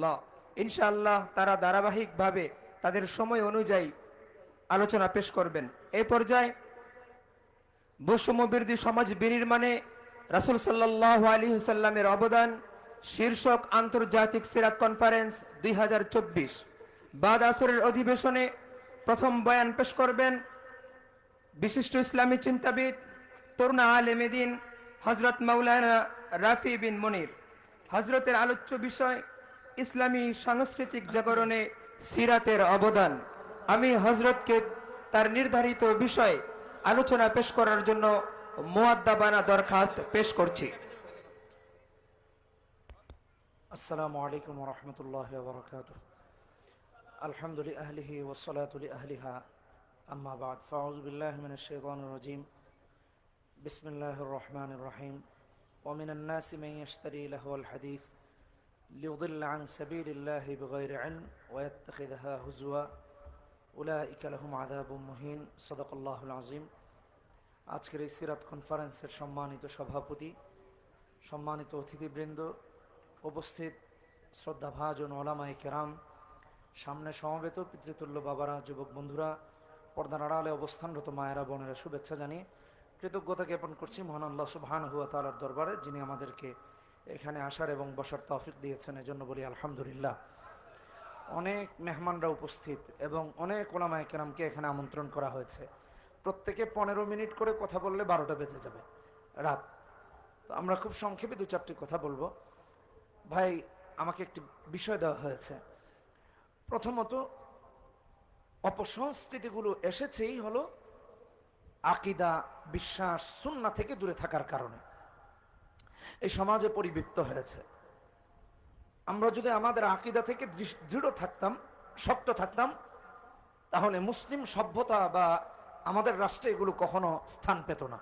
রহিমাহুল্লাহ ইনশাআল্লাহ তারা ধারাবাহিকভাবে তাদের সময় অনুযায়ী আলোচনা পেশ করবেন। এই পর্যায়ে বৈষম্যবিরোধী সমাজ বিনির্মাণে রাসুল সাল্লাহ আলী হুসাল্লামের অবদান শীর্ষক আন্তর্জাতিক সিরাত কনফারেন্স দুই বাদ আসরের অধিবেশনে প্রথম বয়ান পেশ করবেন বিশিষ্ট ইসলামী চিন্তাবিদ তরুণা আলেমেদিন হজরত মাওলানা রাফি বিন মনির। হজরতের আলোচ্য বিষয় ইসলামী সাংস্কৃতিক জাগরণে সিরাতের অবদান আমি হজরতকে তার নির্ধারিত বিষয়ে আলোচনা পেশ করার জন্য মোয়াদ্দাবানা দরখাস্ত পেশ করছি السلام عليكم ورحمة الله وبركاته الحمد لأهله والصلاة لأهلها أما بعد فأعوذ بالله من الشيطان الرجيم بسم الله الرحمن الرحيم ومن الناس من يشتري لهو الحديث ليضل عن سبيل الله بغير علم ويتخذها هزوا أولئك لهم عذاب مهين صدق الله العظيم আজকের এই সিরাত কনফারেন্সের সম্মানিত সভাপতি সম্মানিত অতিথিবৃন্দ উপস্থিত শ্রদ্ধাভাজন ওলামাই কেরাম সামনে সমবেত পিতৃতুল্য বাবারা যুবক বন্ধুরা পর্দার আড়ালে অবস্থানরত মায়েরা বোনেরা শুভেচ্ছা জানিয়ে কৃতজ্ঞতা জ্ঞাপন করছি মহান আল্লাহ সুবহান হুয়া তালার দরবারে যিনি আমাদেরকে এখানে আসার এবং বসার তৌফিক দিয়েছেন, এজন্য বলি আলহামদুলিল্লাহ। অনেক মেহমানরা উপস্থিত এবং অনেক ওলামায় কেরামকে এখানে আমন্ত্রণ করা হয়েছে। প্রত্যেকে পনেরো মিনিট করে কথা বললে বারোটা বেজে যাবে, রাত। তো আমরা খুব সংক্ষেপে দু চারটি কথা বলব। ভাই, আমাকে একটি বিষয় দেওয়া হয়েছে। প্রথমত, অপসংস্কৃতিগুলো এসেছেই হলো আকিদা, বিশ্বাস সুন্না থেকে দূরে থাকার কারণে। এই সমাজে পরিবৃত্ত হয়েছে। আমরা যদি আমাদের আকিদা থেকে দৃঢ়- থাকতাম, শক্ত থাকতাম, তাহলে মুসলিম সভ্যতা বা আমাদের রাষ্ট্রে এগুলো কখনো স্থান পেত না।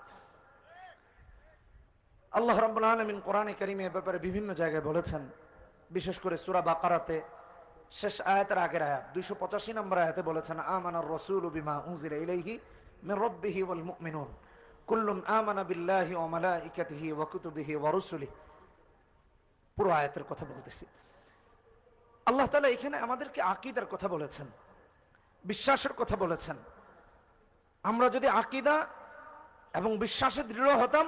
আল্লাহ রাব্বুল আলামিন কোরআনে কারিমে এ ব্যাপারে বিভিন্ন জায়গায় বলেছেন, বিশেষ করে সুরা বাকারাতে শেষ আয়াতের আগের আয়াত, দুইশো পঁচাশি নম্বর আয়াতে বলেছেন, আমানার রসুল বিমা উনজিলা ইলাইহি মিন রাব্বিহি ওয়াল মুমিনুন। কুল্লুন আমানা বিল্লাহি ওয়া মালাইকাতিহি ওয়া কুতুবিহি ওয়া রুসুলিহি। পুরো আয়াতের কথা বলতেছি। আল্লাহ তাআলা এখানে আমাদেরকে আকীদার কথা বলেছেন, বিশ্বাসের কথা বলেছেন। আমরা যদি আকীদা এবং বিশ্বাসে দৃঢ় হতাম,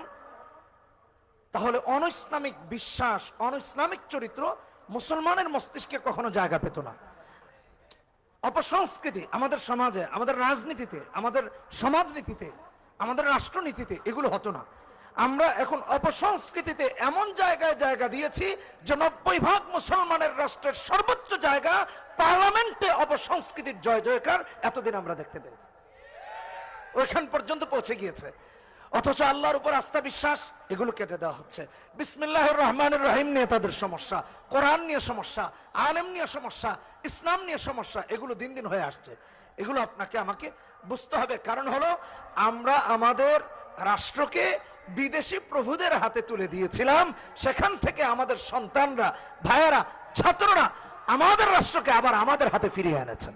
তাহলে অনইসলামিক বিশ্বাস অনইসলামিক চরিত্র মুসলমানের মস্তিষ্কে কখনো জায়গা পেত না। অপসংস্কৃতি আমাদের সমাজে, আমাদের রাজনীতিতে, আমাদের সমাজনীতিতে আমাদের রাষ্ট্রনীতিতে এগুলো হতো না। আমরা এখন অপসংস্কৃতিতে এমন জায়গায় জায়গা দিয়েছি যে নব্বই ভাগ মুসলমানের রাষ্ট্রের সর্বোচ্চ জায়গা পার্লামেন্টে অপসংস্কৃতির জয় জয়কার এতদিন আমরা দেখতে পেয়েছি। ওইখান পর্যন্ত পৌঁছে গিয়েছে। অথচ আল্লাহর উপর আস্থা বিশ্বাস, এগুলো কেটে দেওয়া হচ্ছে। বিসমিল্লাহ রহমান রহিম নিয়ে তাদের সমস্যা, কোরআন নিয়ে সমস্যা, আলেম নিয়ে সমস্যা, ইসলাম নিয়ে সমস্যা, এগুলো দিন দিন হয়ে আসছে। এগুলো আপনাকে আমাকে বুঝতে হবে। কারণ হলো, আমরা আমাদের রাষ্ট্রকে বিদেশি প্রভুদের হাতে তুলে দিয়েছিলাম। সেখান থেকে আমাদের সন্তানরা, ভাইয়েরা, ছাত্ররা আমাদের রাষ্ট্রকে আবার আমাদের হাতে ফিরিয়ে এনেছেন।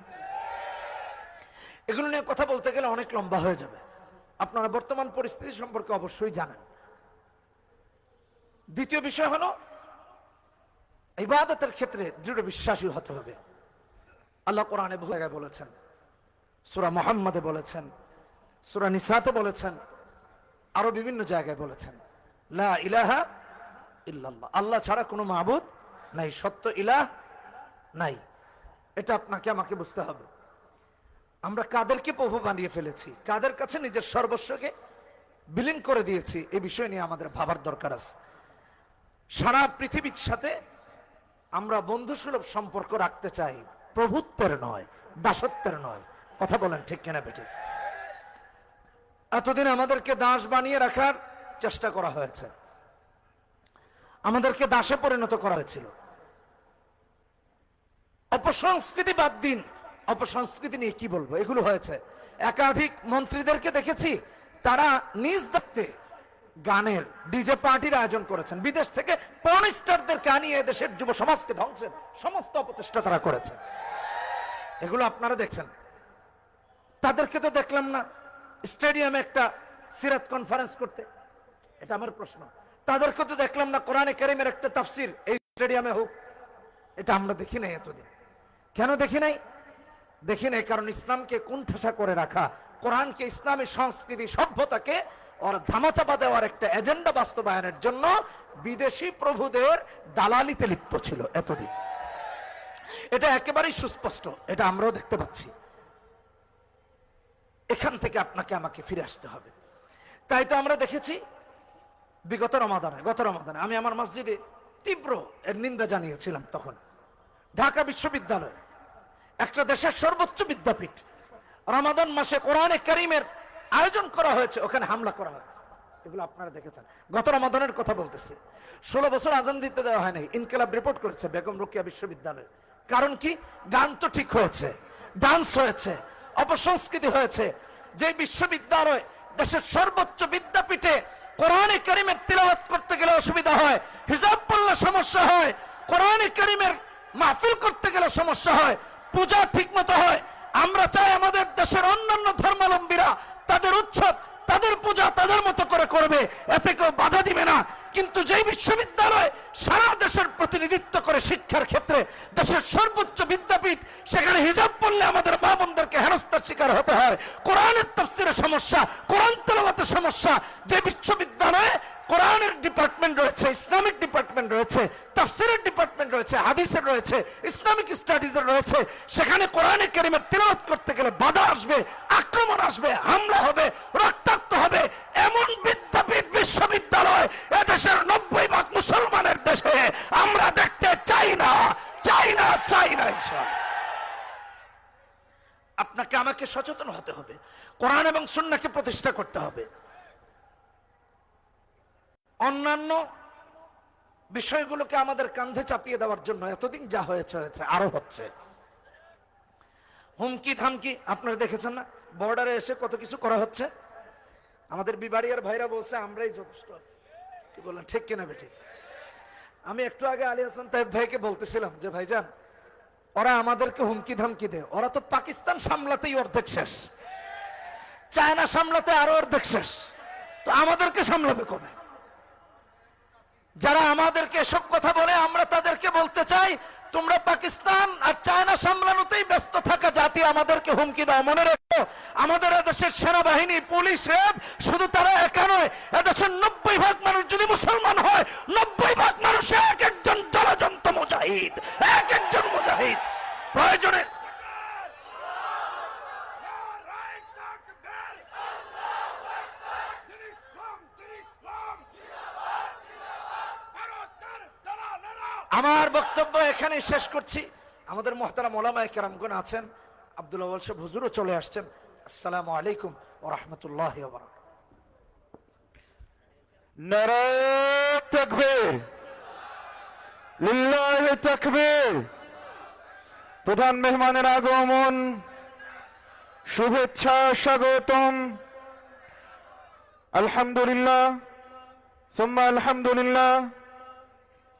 এগুলো নিয়ে কথা বলতে গেলে অনেক লম্বা হয়ে যাবে। আপনারা বর্তমান পরিস্থিতি সম্পর্কে অবশ্যই জানেন। দ্বিতীয় বিষয় হলো, ইবাদতের ক্ষেত্রে দৃঢ় বিশ্বাসী হতে হবে। আল্লাহ কোরআনে জায়গায় বলেছেন সুরা মোহাম্মদে বলেছেন, সুরা নিসাতে বলেছেন, আরও বিভিন্ন জায়গায় বলেছেন, লা ইলাহা ইল্লাল্লাহ, আল্লাহ ছাড়া কোনো মাহবুদ নাই, সত্য ইলাহ নাই। এটা আপনাকে, আমাকে বুঝতে হবে। আমরা কাদেরকে প্রভু বানিয়ে ফেলেছি, কাদের কাছে নিজের সর্বস্বকে বিলীন করে দিয়েছি এই বিষয় নিয়ে আমাদের ভাবার দরকার আছে। সারা পৃথিবীর সাথে আমরা বন্ধুসুলভ সম্পর্ক রাখতে চাই, প্রভুত্বের নয়, দাসত্বের নয়। কথা বলেন, ঠিক কেনা বেটে? এতদিন আমাদেরকে দাস বানিয়ে রাখার চেষ্টা করা হয়েছে। আমাদেরকে দাসে পরিণত করা হয়েছিল। অপসংস্কৃতি বাদ দিন। অপসংস্কৃতি নিয়ে কি বলব? এগুলো হয়েছে। একাধিক মন্ত্রীদেরকে দেখেছি, তারা নিজ দায়িত্বে গানের ডিজে পার্টির আয়োজন করেছেন। বিদেশ থেকে পর্নিস্টারদেরকে আনিয়ে দেশের যুব সমাজকে ধ্বংসের সমস্ত অপচেষ্টা তারা করেছে। এগুলো আপনারা দেখছেন। তাদেরকে তো দেখলাম না। স্টেডিয়ামে একটা সিরাত কনফারেন্স করতে। এটা আমার প্রশ্ন। তাদেরকে তো দেখলাম না, কোরআনে কারিমের একটা তাফসির, এই স্টেডিয়ামে হোক। এটা আমরা দেখি নাই এতদিন। কেন দেখি নাই? দেখি নাই কারণ ইসলামকে কুণ্ঠাসা করে রাখা, কোরআনকে ইসলামী সংস্কৃতি, সভ্যতাকে ওর ধামাচাপা দেওয়ার একটা এজেন্ডা বাস্তবায়নের জন্য বিদেশি প্রভুদের দালালিতে লিপ্ত ছিল এতদিন। এটা একেবারেই সুস্পষ্ট। এটা আমরাও দেখতে পাচ্ছি। এখান থেকে আপনাকে আমাকে ফিরে আসতে হবে। তাই তো আমরা দেখেছি বিগত রমাদানে, গত রমাদানে আমি আমার মসজিদে তীব্র এর নিন্দা জানিয়েছিলাম তখন। ঢাকা বিশ্ববিদ্যালয় একটা দেশের সর্বোচ্চ বিদ্যাপীঠ রমাদান মাসে কোরআনে করিমের আয়োজন করা হয়েছে, ওখানে হামলা করা হয়েছে। এগুলো আপনারা দেখেছেন। গত রমাদানের কথা বলতেছে। ষোলো বছর আজান দিতে দেওয়া হয়নি, ইনকেলাব রিপোর্ট করেছে বেগম রুকিয়া বিশ্ববিদ্যালয়। কারণ কি? গান তো ঠিক হয়েছে, ডান্স হয়েছে অপসংস্কৃতি হয়েছে। যে বিশ্ববিদ্যালয় দেশের সর্বোচ্চ বিদ্যাপীঠে কোরআনে করিমের তিলাওয়াত করতে গেলে অসুবিধা হয় হিসাব পড়লে সমস্যা হয়, কোরআনে করিমের মাহফিল করতে গেলে সমস্যা হয়, পূজা ঠিক মতো হয়। আমরা চাই আমাদের দেশের অন্যান্য ধর্মাবলম্বীরা তাদের উৎসব, তাদের পূজা তাদের মতো করে করবে, এতে কেউ বাধা দিবে না। কিন্তু যেই বিশ্ববিদ্যালয় সারা দেশের প্রতিনিধিত্ব করে শিক্ষার ক্ষেত্রে দেশের সর্বোচ্চ বিদ্যাপীঠ, সেখানে হিজাব পড়লে আমাদের মা বোনদেরকে হেনস্থার শিকার হতে হয়। কোরআনের তফসিরের সমস্যা, কোরআন তেলাওয়াতের সমস্যা, যে বিশ্ববিদ্যালয়ে কোরআনের ডিপার্টমেন্ট রয়েছে, ইসলামিক ডিপার্টমেন্ট রয়েছে, তাফসিরের ডিপার্টমেন্ট রয়েছে, হাদিসের রয়েছে, ইসলামিক স্টাডিজের রয়েছে। সেখানে কোরআনে কারিমের তিলাওয়াত করতে গেলে বাধা আসবে, আক্রমণ আসবে, হামলা হবে, রক্তাক্ত হবে। এমন বিদ্যাপীঠ বিশ্ববিদ্যালয় এদেশের নব্বই ভাগ মুসলমানের দেশে আমরা দেখতে চাই না চাই না চাই না আপনাকে আমাকে সচেতন হতে হবে। কোরআন এবং সুন্নাকে প্রতিষ্ঠা করতে হবে। অন্যান্য বিষয়গুলোকে আমাদের কান্ধে চাপিয়ে দেওয়ার জন্য এতদিন যা হয়েছে হয়েছে, আরও হচ্ছে। হুমকি থামকি আপনারা দেখেছেন না? বর্ডারে এসে কত কিছু করা হচ্ছে? আমাদের বিবাড়িয়ার ভাইরা বলছে, আমরাই যথেষ্ট আছি। কি বললেন? ঠিক কিনা বেঠিক আমি একটু আগে আলী হাসান তাহেব ভাইকে বলতেছিলাম যে, ভাইজান, ওরা আমাদেরকে হুমকি, ধামকি দেয়। ওরা তো পাকিস্তান সামলাতেই অর্ধেক শেষ। চায়না সামলাতে আরও অর্ধেক শেষ। তো আমাদেরকে সামলাবে কবে? যারা আমাদেরকে এসব কথা বলে, আমরা তাদেরকে বলতে চাই, তোমরা পাকিস্তান আর চায়না সামলানোতেই ব্যস্ত থাকা জাতি, আমাদেরকে হুমকি দাও। মনে রেখো, আমাদের এদেশের সেনাবাহিনী, পুলিশ, র্যাব, শুধু তারা একা নয়, এদেশের নব্বই ভাগ মানুষ যদি মুসলমান হয়, নব্বই ভাগ মানুষ এক একজন জলজন্ত মুজাহিদ, এক একজন মুজাহিদ। প্রয়োজনে বক্তব্য এখানে শেষ করছি। আমাদের মহতারা মোলামায় কেরামগুন আছেন। আব্দুল আউয়াল সাহেব হুজুরও চলে আসছেন। আসসালামু আলাইকুম ও রহমতুল্লাহ প্রধান মেহমানের আগমন। শুভেচ্ছা, স্বাগতম। আলহামদুলিল্লাহ। সুম্মা আলহামদুলিল্লাহ।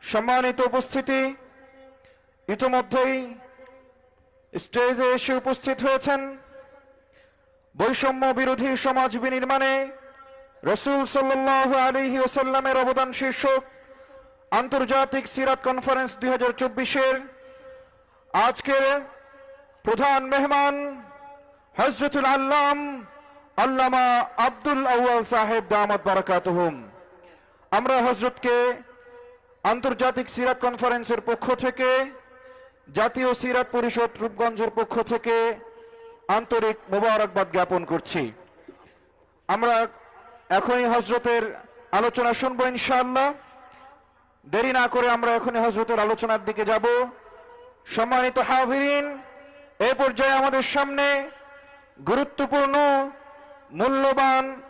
সম্মানিত উপস্থিতি। ইতোমধ্যেই স্টেজে এসে উপস্থিত হয়েছেন বৈষম্য বিরোধী সমাজ বিনির্মাণে রসুল সাল্লাহ আলিহি ওসাল্লামের অবদান শীর্ষক আন্তর্জাতিক সিরাত কনফারেন্স দুই হাজার চব্বিশের আজকের প্রধান মেহমান হজরতুল আল্লাম আল্লামা আব্দুল আউয়াল সাহেব দামাত বারাকাতুহুম। আমরা হজরতকে আন্তর্জাতিক সিরাত কনফারেন্সের পক্ষ থেকে জাতীয় সিরাত পরিষদ রূপগঞ্জের পক্ষ থেকে আন্তরিক মোবারকবাদ জ্ঞাপন করছি। আমরা এখনই হজরতের আলোচনা শুনব ইনশাআল্লাহ। দেরি না করে আমরা এখনই হজরতের আলোচনার দিকে যাব। সম্মানিত হাজিরিন, এ পর্যায়ে আমাদের সামনে গুরুত্বপূর্ণ, মূল্যবান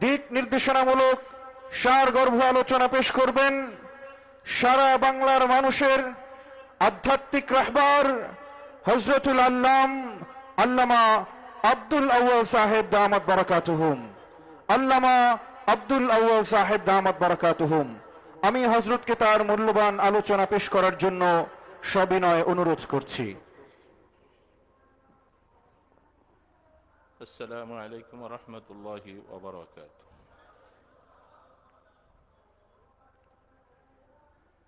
দিক নির্দেশনামূলক সার গর্ভ আলোচনা পেশ করবেন সারা বাংলার মানুষের আধ্যাত্মিক রহবার হজরতুল আল্লাম আল্লামা আব্দুল আউ্ল সাহেব দামাত বারাকাতুহুম। আল্লামা আব্দুল আউ্ল সাহেব দামাত বারাকাতুহুম। আমি হজরতকে তার মূল্যবান আলোচনা পেশ করার জন্য সবিনয় অনুরোধ করছি। আসসালামু আলাইকুম রহমতুল্লাহ ওবরাকাত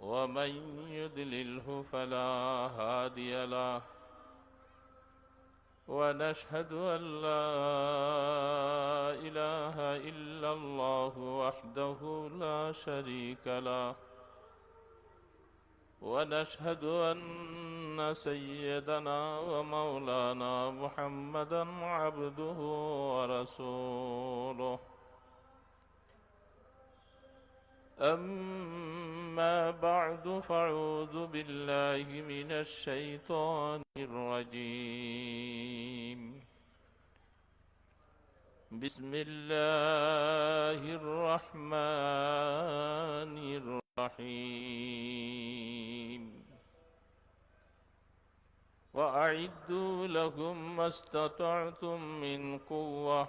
ومن يضلله فلا هادي له. ونشهد أن لا إله إلا الله وحده لا شريك له. ونشهد أن سيدنا ومولانا محمدا عبده ورسوله. أما بعد فأعوذ بالله من الشيطان الرجيم. بسم الله الرحمن الرحيم. وأعدوا لهم ما استطعتم من قوة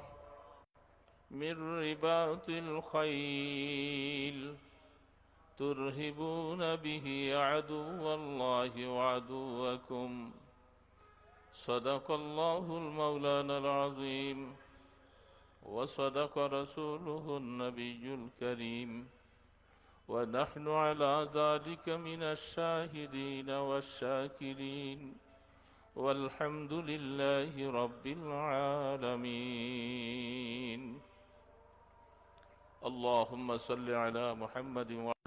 من رباط الخيل. ترهبون به عدو الله وعدوكم. صدق الله المولانا العظيم. وصدق رسوله النبي الكريم. ونحن على ذلك من الشاهدين والشاكرين. والحمد لله رب العالمين. اللهم صل على محمد وعلى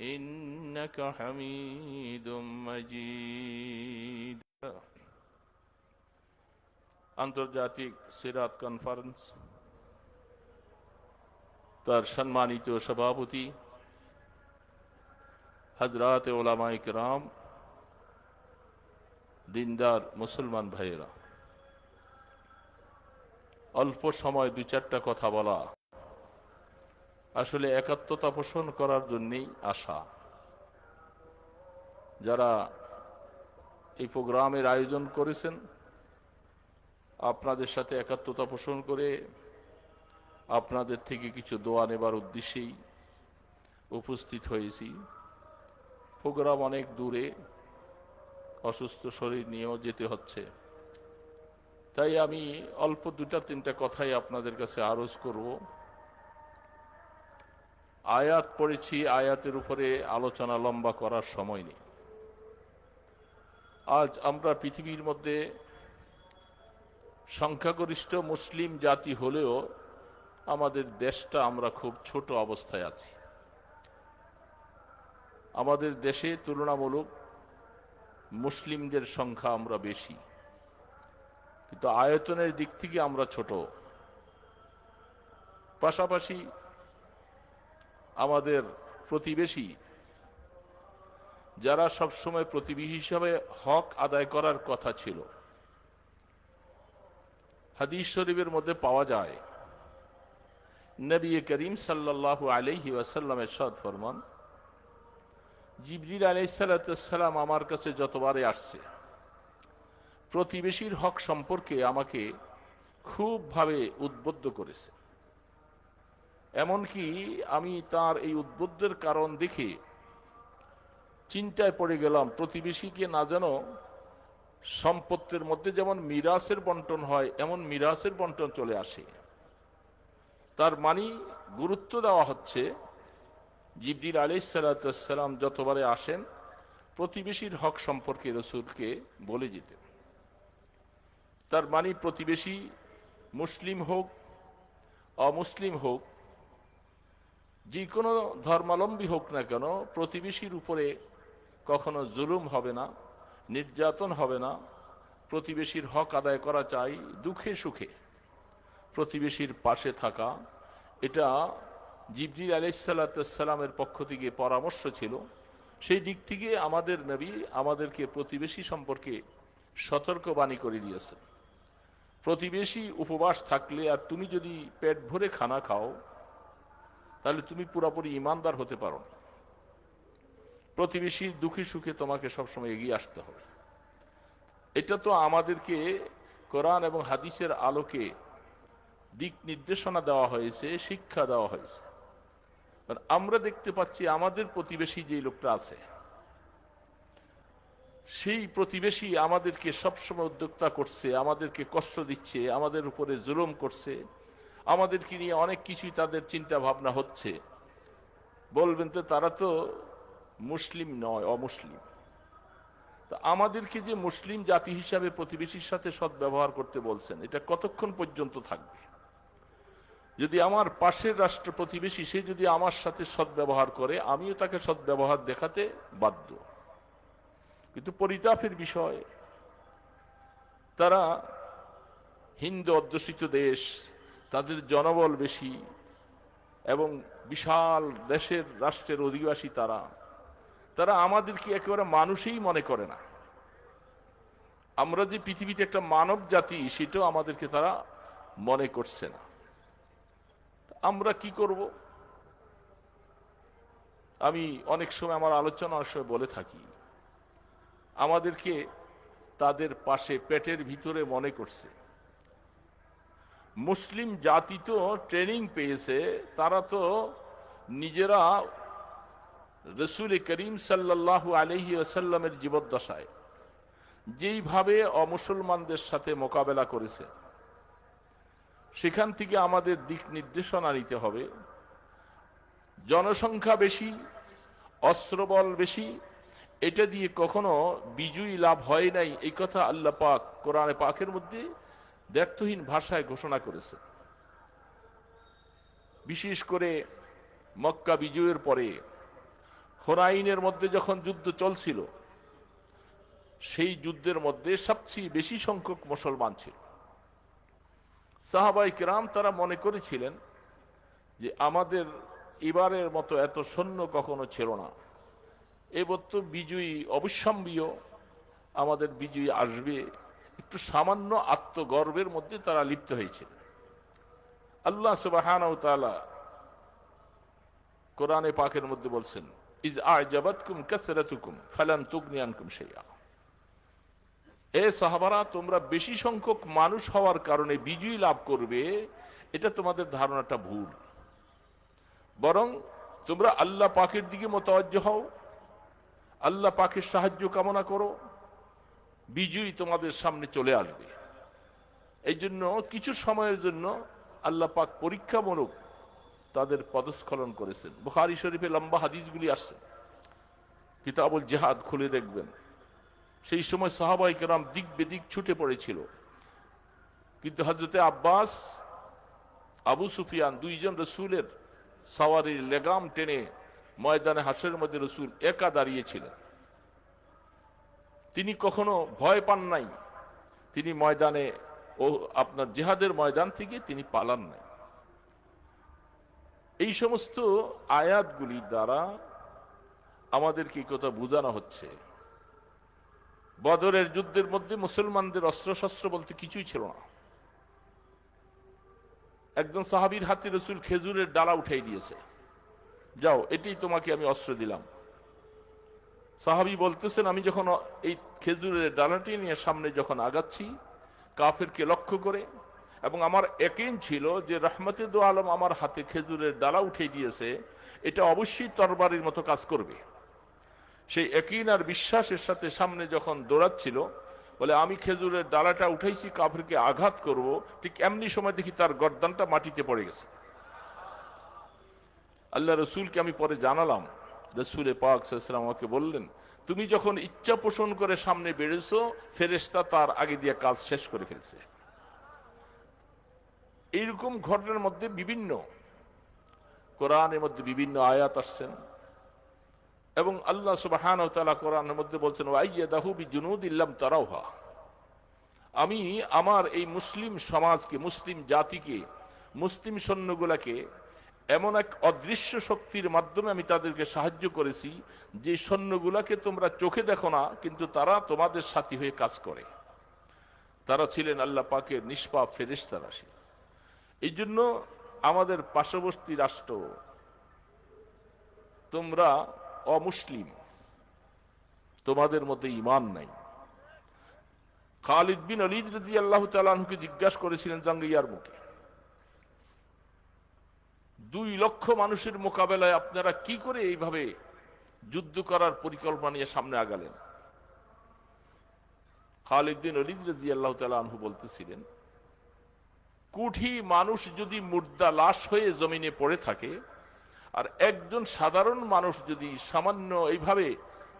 إنك حميد مجيد আন্তর্জাতিক সিরাত কনফারেন্স তার সম্মানিত সভাপতি হজরত ওলামাই রাম দিনদার মুসলমান ভাইয়েরা অল্প সময় দু চারটা কথা বলা আসলে একাত্মতা পোষণ করার জন্যেই আসা। যারা এই প্রোগ্রামের আয়োজন করেছেন, আপনাদের সাথে একাত্মতা পোষণ করে আপনাদের থেকে কিছু দোয়া নেবার উদ্দেশ্যেই উপস্থিত হয়েছি। প্রোগ্রাম অনেক দূরে, অসুস্থ শরীর নিয়েও যেতে হচ্ছে। তাই আমি অল্প দুটা তিনটা কথাই আপনাদের কাছে আরজ করব। আয়াত পড়েছি, আয়াতের উপরে আলোচনা লম্বা করার সময় নেই। আজ আমরা পৃথিবীর মধ্যে সংখ্যাগরিষ্ঠ মুসলিম জাতি হলেও আমাদের দেশটা আমরা খুব ছোট অবস্থায় আছি। আমাদের দেশে তুলনামূলক মুসলিমদের সংখ্যা আমরা বেশি। কিন্তু আয়তনের দিক থেকে আমরা ছোট। পাশাপাশি আমাদের প্রতিবেশী, যারা সবসময় প্রতিবেশী হিসাবে হক আদায় করার কথা ছিল। হাদিস শরীফের মধ্যে পাওয়া যায়, নবী করিম সাল্লাল্লাহু আলাইহি ওয়াসাল্লামের সদ ফরমান, জিবরিল আলাইসাল্লাম আমার কাছে যতবারে আসছে। প্রতিবেশীর হক সম্পর্কে আমাকে খুবভাবে উদ্বুদ্ধ করেছে। এমনকি আমি তার এই উদ্বুদ্ধের কারণ দেখে চিন্তায় পড়ে গেলাম, প্রতিবেশীকে না যেন সম্পত্তির মধ্যে যেমন মিরাসের বন্টন হয়, এমন মিরাসের বন্টন চলে আসে। তার মানি গুরুত্ব দেওয়া হচ্ছে, জিবরিল আলাইসালাম যতবারে আসেন, প্রতিবেশীর হক সম্পর্কে রসুলকে বলে যেতেন। তার মানে প্রতিবেশী মুসলিম হোক, অমুসলিম হোক যে কোনো ধর্মাবলম্বী হোক না কেন, প্রতিবেশীর উপরে কখনো জুলুম হবে না, নির্যাতন হবে না। প্রতিবেশীর হক আদায় করা চাই দুঃখে সুখে। প্রতিবেশীর পাশে থাকা, এটা জিবরিল আলাইসাল্লামের পক্ষ থেকে পরামর্শ ছিল। সেই দিক থেকে আমাদের নবী আমাদেরকে প্রতিবেশী সম্পর্কে সতর্কবাণী করে দিয়েছেন। প্রতিবেশী উপবাস থাকলে আর তুমি যদি পেট ভরে খানা খাও তাহলে তুমি পুরোপুরি ইমানদার হতে পারো না। প্রতিবেশীর দুঃখী সুখে তোমাকে সবসময় এগিয়ে আসতে হবে। এটা তো আমাদেরকে কোরআন এবং হাদিসের আলোকে দিক নির্দেশনা দেওয়া হয়েছে, শিক্ষা দেওয়া হয়েছে। আমরা দেখতে পাচ্ছি আমাদের প্রতিবেশী যে লোকটা আছে, সেই প্রতিবেশী আমাদেরকে সবসময় উদ্যোক্তা করছে, আমাদেরকে কষ্ট দিচ্ছে, আমাদের উপরে জুলুম করছে। আমাদেরকে নিয়ে অনেক কিছুই তাদের চিন্তা ভাবনা হচ্ছে। বলবেন তো তারা তো মুসলিম নয়, অমুসলিম। তা আমাদেরকে যে মুসলিম জাতি হিসাবে প্রতিবেশীর সাথে সদ্ব্যবহার করতে বলছেন, এটা কতক্ষণ পর্যন্ত থাকবে? যদি আমার পাশের রাষ্ট্র প্রতিবেশী, সে যদি আমার সাথে সদ্ব্যবহার করে, আমিও তাকে সদ্ব্যবহার দেখাতে বাধ্য। কিন্তু পরিতাপের বিষয়, তারা হিন্দু অধ্যুষিত দেশ তাদের জনবল বেশি এবং বিশাল দেশের রাষ্ট্রের অধিবাসী তারা। তারা আমাদেরকে একেবারে মানুষই মনে করে না। আমরা যে পৃথিবীতে একটা মানব জাতি, সেটাও আমাদেরকে তারা মনে করছে না। আমরা কি করব? আমি অনেক সময় আমার আলোচনা অনেক সময় বলে থাকি, আমাদেরকে তাদের পাশে পেটের ভিতরে মনে করছে। মুসলিম জাতি তো ট্রেনিং পেয়েছে, তারা তো নিজেরা রসুল করিম সাল্লাহ আলহি আসাল্লামের জীবদ্দশায় যেইভাবে অমুসলমানদের সাথে মোকাবেলা করেছে। সেখান থেকে আমাদের দিক নির্দেশনা নিতে হবে। জনসংখ্যা বেশি অস্ত্রবল বেশি, এটা দিয়ে কখনো বিজয়ী লাভ হয় নাই, এই কথা আল্লাহ পাক কোরআনে পাকের মধ্যে দ্ব্যর্থহীন ভাষায় ঘোষণা করেছে। বিশেষ করে মক্কা বিজয়ের পরে হোরাইনের মধ্যে যখন যুদ্ধ চলছিল, সেই যুদ্ধের মধ্যে সবচেয়ে বেশি সংখ্যক মুসলমান ছিল। সাহাবাই কিরাম তারা মনে করেছিলেন যে আমাদের এবারের মতো এত সৈন্য কখনো ছিল না। এবার তো বিজয়ী অবশ্যম্বীয় আমাদের বিজয়ী আসবে একটু সামান্য আত্মগর্বের মধ্যে তারা লিপ্ত হয়েছিল। আল্লাহ সুবাহ কোরআনে পাকের মধ্যে বলছেন, ইজ আজাবাতকুম কাসরাতুকুম ফালান তুগনিয়ানকুম সেইয়া এ সাহাবারা, তোমরা বেশি সংখ্যক মানুষ হওয়ার কারণে বিজয়ী লাভ করবে, এটা তোমাদের ধারণাটা ভুল। বরং তোমরা আল্লাহ পাকের দিকে মোতাবজ্জ হও, আল্লাহ পাকের সাহায্য কামনা করো বিজয়ী তোমাদের সামনে চলে আসবে। এই জন্য কিছু সময়ের জন্য আল্লাহ পাক পরীক্ষামূলক তাদের পদস্খলন করেছেন। বুখারি শরীফে লম্বা হাদিসগুলি আসছে। কিতাবুল জেহাদ খুলে দেখবেন। সেই সময় সাহাবাই কেরাম দিক বেদিক ছুটে পড়েছিল। কিন্তু হজরতে আব্বাস, আবু সুফিয়ান দুইজন রসুলের সাওয়ারির লেগাম টেনে ময়দানে হাসের মধ্যে রসুল একা দাঁড়িয়েছিলেন তিনি কখনো ভয় পান নাই। তিনি ময়দানে ও আপনার জেহাদের ময়দান থেকে তিনি পালান নাই। এই সমস্ত আয়াতগুলি দ্বারা আমাদেরকে কথা বোঝানো হচ্ছে। বদরের যুদ্ধের মধ্যে মুসলমানদের অস্ত্রশস্ত্র বলতে কিছুই ছিল না। একজন সাহাবির হাতে রসুল খেজুরের ডালা উঠাই দিয়েছে। যাও এটাই তোমাকে আমি অস্ত্র দিলাম। সাহাবি বলতেছেন, আমি যখন এই খেজুরের ডালাটি নিয়ে সামনে যখন আগাচ্ছি, কাফেরকে লক্ষ্য করে, এবং আমার একেন ছিল যে রহমতে আলম আমার হাতে খেজুরের ডালা উঠে দিয়েছে, এটা অবশ্যই তরবারির মতো কাজ করবে। সেই একিন আর বিশ্বাসের সাথে সামনে যখন দৌড়াচ্ছিল, বলে, আমি খেজুরের ডালাটা উঠাইছি, কাফেরকে আঘাত করব, ঠিক এমনি সময় দেখি তার গর্দানটা মাটিতে পড়ে গেছে। আল্লাহ রসুলকে আমি পরে জানালাম রসুলে পাক সাল্লাম আমাকে বললেন, তুমি যখন ইচ্ছা পোষণ করে সামনে বেড়েছো ফেরেস্তা তার আগে দিয়ে কাজ শেষ করে ফেলছে। এইরকম ঘটনার মধ্যে বিভিন্ন, কোরআনের মধ্যে বিভিন্ন আয়াত আসছেন এবং আল্লাহ সুবাহান কোরআনের মধ্যে বলছেন, ওয়াইয়াদাহু বি জুনুদ ইল্লাম তারাওহা আমি আমার এই মুসলিম সমাজকে, মুসলিম জাতিকে, মুসলিম সৈন্যগুলাকে এমন এক অদৃশ্য শক্তির মাধ্যমে আমি তাদেরকে সাহায্য করেছি, যে সৈন্যগুলাকে তোমরা চোখে দেখো না, কিন্তু তারা তোমাদের সাথী হয়ে কাজ করে। তারা ছিলেন আল্লাহ পাকের নিষ্পাপ ফেরেশতা রাশি এই জন্য আমাদের পার্শ্ববর্তী রাষ্ট্র, তোমরা অমুসলিম, তোমাদের মধ্যে ইমান নাই। খালিদ বিন অলিদ রাজি আল্লাহ তালুকে জিজ্ঞাসা করেছিলেন জাঙ্গিয়ার মুখে। দুই লক্ষ মানুষের মোকাবেলায় আপনারা কি করে এইভাবে যুদ্ধ করার পরিকল্পনা নিয়ে সামনে আগালেন? খালিদ বিন অলিদ রাজি আল্লাহ তালু বলতেছিলেন, কুঠি মানুষ যদি মুর্দা লাশ হয়ে জমিনে পড়ে থাকে, আর একজন সাধারণ মানুষ যদি সামান্য এইভাবে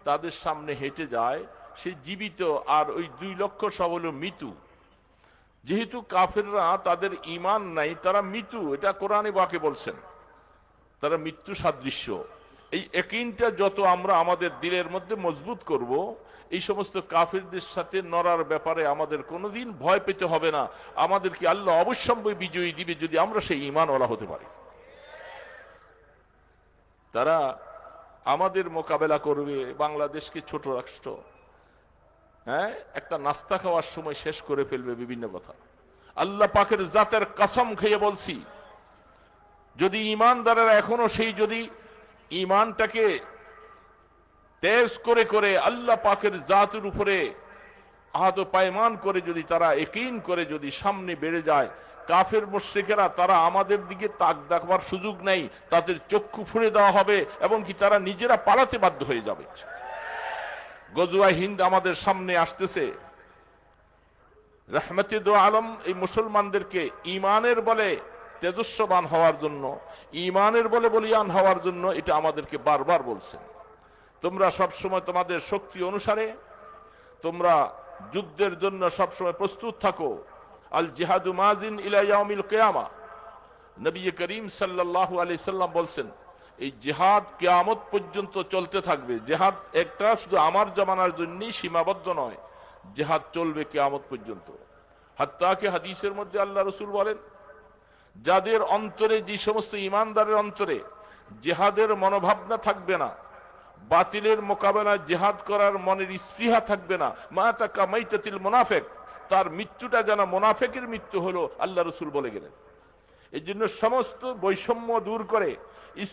তাদের সামনে হেঁটে যায়, সে জীবিত আর ওই দুই লক্ষ সব হলো মৃত্যু। যেহেতু কাফেররা তাদের ইমান নাই, তারা মৃত্যু। এটা কোরআনে বাকে বলছেন। তারা মৃত্যু সাদৃশ্য। এই একিনটা যত আমরা আমাদের দিলের মধ্যে মজবুত করব, এই সমস্ত কাফেরদের সাথে নড়ার ব্যাপারে আমাদের কোনোদিন ভয় পেতে হবে না। আমাদেরকে আল্লাহ অবশ্যম্বয় বিজয়ী দিবে যদি আমরা সেই ইমানওয়ালা হতে পারি। তারা আমাদের মোকাবেলা করবে, বাংলাদেশকে ছোট রাষ্ট্র। হ্যাঁ একটা নাস্তা খাওয়ার সময় শেষ করে ফেলবে বিভিন্ন কথা। আল্লাহ পাকের জাতের কাসম খেয়ে বলছি, যদি ইমানদারেরা এখনও সেই যদি ইমানটাকে তেজ করে করে আল্লাহ পাকের জাতের উপরে আহত পায়মান করে যদি তারা একিন করে যদি সামনে বেড়ে যায়, কাফের মুশ্রিকেরা তারা আমাদের দিকে তাক দেখবার সুযোগ নেই, তাদের চক্ষু ফুড়ে দেওয়া হবে এবং কি তারা নিজেরা পালাতে বাধ্য হয়ে যাবে। গজুয়া হিন্দ আমাদের সামনে আসতেছে। রহমতে দো আলম এই মুসলমানদেরকে ইমানের বলে তেজস্ববান হওয়ার জন্য ইমানের বলে বলিয়ান হওয়ার জন্য এটা আমাদেরকে বারবার বলছেন। তোমরা সব সময় তোমাদের শক্তি অনুসারে, তোমরা যুদ্ধের জন্য সবসময় প্রস্তুত থাকো। আল জিহাদু মাজিন ইলাইয়ামিল কেয়ামা। নবী করিম সাল্লাল্লাহু আলাইহি সাল্লাম বলছেন এই জেহাদ কেয়ামত পর্যন্ত চলতে থাকবে। জেহাদ একটা, শুধু আমার জমানার জন্যই সীমাবদ্ধ নয়, জেহাদ চলবে কেয়ামত পর্যন্ত। হাত্তাকে হাদিসের মধ্যে আল্লাহ রসুল বলেন, যাদের অন্তরে, যে সমস্ত ইমানদারের অন্তরে জেহাদের মনোভাবনা থাকবে না, বাতিলের মোকাবেলায় জেহাদ করার মনের স্পৃহা থাকবে না, মা তাকা মাইতাতিল মোনাফেক, তার মৃত্যুটা যেন মোনাফেকের মৃত্যু হলো, আল্লাহ রসুল বলে গেলেন। এই জন্য সমস্ত বৈষম্য দূর করে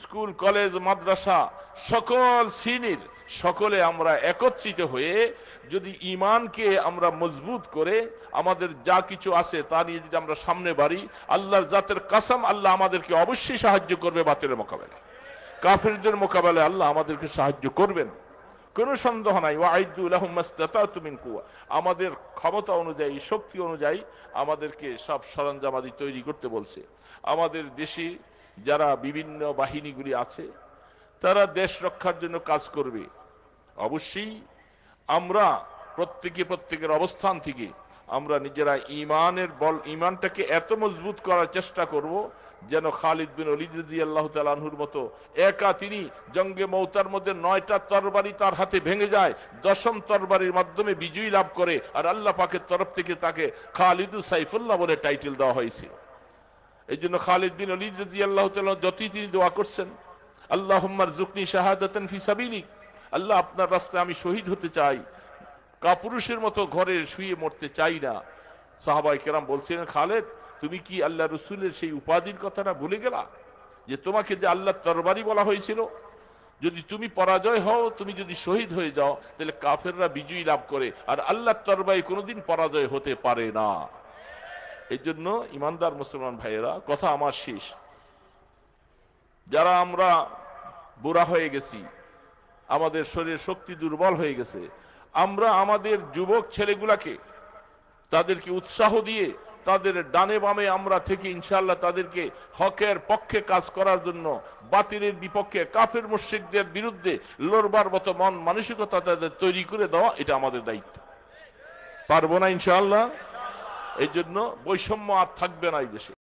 স্কুল, কলেজ, মাদ্রাসা, সকল শ্রেণির সকলে আমরা একত্রিত হয়ে যদি ইমানকে আমরা মজবুত করে আমাদের যা কিছু আছে তা নিয়ে যদি আমরা সামনে বাড়ি, আল্লাহর জাতের কাসাম আল্লাহ আমাদেরকে অবশ্যই সাহায্য করবে বাতিলের মোকাবেলায়। কাফেরদের মোকাবেলায় আল্লাহ আমাদেরকে সাহায্য করবেন। কোনো সন্দেহ নাই। কুয়া আমাদের ক্ষমতা অনুযায়ী, শক্তি অনুযায়ী আমাদেরকে সব সরঞ্জামাদি তৈরি করতে বলছে। আমাদের দেশে যারা বিভিন্ন বাহিনীগুলি আছে, তারা দেশ রক্ষার জন্য কাজ করবে। অবশ্যই আমরা প্রত্যেকে প্রত্যেকের অবস্থান থেকে আমরা নিজেরা ইমানের বল, ইমানটাকে এত মজবুত করার চেষ্টা করব যেন খালিদ বিন অলিদ আল্লাহ তালাহুর মতো একা তিনি জঙ্গে মৌতার মধ্যে নয়টা তরবারি তার হাতে ভেঙে যায়, দশম তরবারির মাধ্যমে বিজয়ী লাভ করে, আর আল্লাহ পাকের তরফ থেকে তাকে খালিদু সাইফুল্লাহ বলে টাইটেল দেওয়া হয়েছিল এই জন্য খালিদ বিন অলিদ রাজি আল্লাহ যতই তিনি দোয়া করছেন আল্লাহ জুকনি শাহাদাতন ফি সাবিলিক, আল্লাহ আপনার রাস্তায় আমি শহীদ হতে চাই। কাপুরুষের মতো ঘরে শুয়ে মরতে চাই না। সাহাবাই কেরাম বলছিলেন, খালেদ, তুমি কি আল্লাহ রসুলের সেই উপাধির কথাটা ভুলে গেলা? যে তোমাকে যে আল্লাহ তরবারি বলা হয়েছিল, যদি তুমি পরাজয় হও, তুমি যদি শহীদ হয়ে যাও, তাহলে কাফেররা বিজয়ী লাভ করে, আর আল্লাহ তরবারি কোনোদিন পরাজয় হতে পারে না। এই জন্য ইমানদার মুসলমান ভাইয়েরা, কথা আমার শেষ। যারা আমরা বুড়া হয়ে গেছি, আমাদের শরীর শক্তি দুর্বল হয়ে গেছে, আমরা আমাদের যুবক ছেলেগুলাকে তাদেরকে উৎসাহ দিয়ে তাদের ডানে বামে আমরা থেকে ইনশাল্লাহ তাদেরকে হকের পক্ষে কাজ করার জন্য, বাতিলের বিপক্ষে, কাফের মুশ্রিকদের বিরুদ্ধে লড়বার মতো মন মানসিকতা তাদের তৈরি করে দেওয়া, এটা আমাদের দায়িত্ব। পারব না ইনশাআল্লাহ? এই জন্য বৈষম্য আর থাকবে না এই দেশে।